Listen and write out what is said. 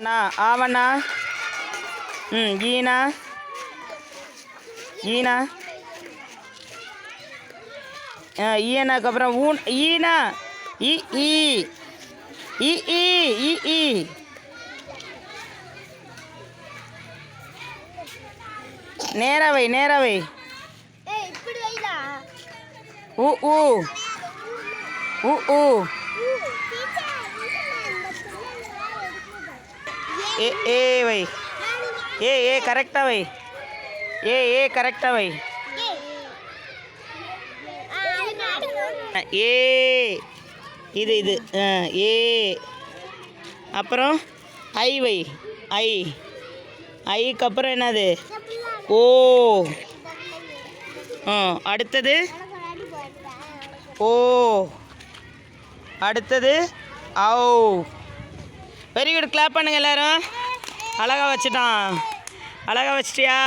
அண்ணா ஆவண்ணா ம் ஈனா ஈனா ஆ, ஈயனாக்கு அப்புறம் ஊன் ஈனா? இ ஈ. இ ஈ இ ஈ. நேராவை நேராவை. வைடா. உ ஊ. உ ஏ ஏ வை. ஏ ஏ கரெக்டாக வை. ஏ ஏ கரெக்டாக வை. ஏ இது இது. ஏ. அப்புறம் ஐ வை. ஐ. ஐக்கு அப்புறம் என்னது? ஓ. ஆ அடுத்தது? ஓ. அடுத்தது ஔ. வெரி குட் கிளாப் பண்ணுங்க எல்லாரும். அழகா வச்சுட்டான். அழகா வச்சிட்டியா?